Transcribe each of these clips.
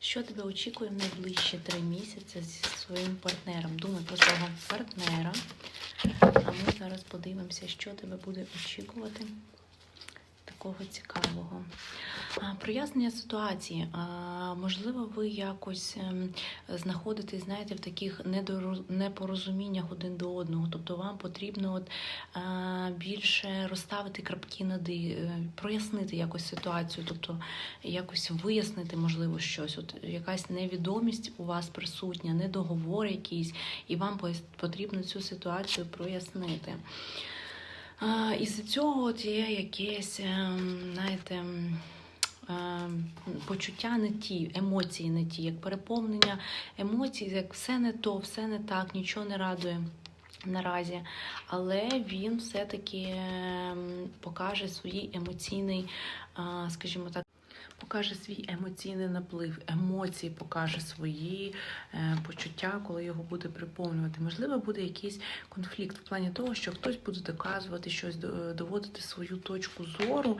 Що тебе очікує в найближчі три місяці зі своїм партнером? Думай про свого партнера. А ми зараз подивимося, що тебе буде очікувати такого цікавого. Прояснення ситуації. Можливо, ви якось ем, знаходитесь, знаєте, в таких непорозуміннях один до одного. Тобто вам потрібно от, більше розставити крапки над «і», е, прояснити якось ситуацію, тобто якось вияснити, можливо, щось. От якась невідомість у вас присутня, недоговор якийсь, і вам потрібно цю ситуацію прояснити. А, Із цього от є якесь, ем, знаєте, почуття не ті, емоції не ті, як переповнення емоцій, як все не то, все не так, нічого не радує. Наразі, але він все-таки ем, покаже свій емоційний, скажімо так, покаже свій емоційний наплив, емоції покаже свої е, почуття, коли його буде приповнювати. Можливо, буде якийсь конфлікт в плані того, що хтось буде доказувати щось, доводити свою точку зору,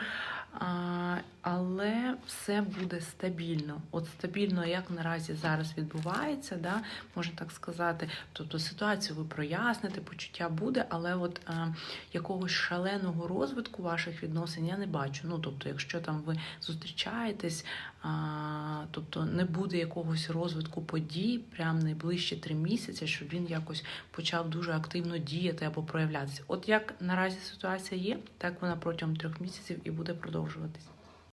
а, але все буде стабільно. От стабільно, як наразі зараз відбувається, да, можна так сказати. Тобто ситуацію ви проясните, почуття буде, але от а, якогось шаленого розвитку ваших відносин я не бачу. Ну, тобто, якщо там ви зустрічаєтесь, а, тобто не буде якогось розвитку подій прямо найближчі три місяці, щоб він якось почав дуже активно діяти або проявлятися. От як наразі ситуація є, так вона протягом трьох місяців і буде продовжуватись.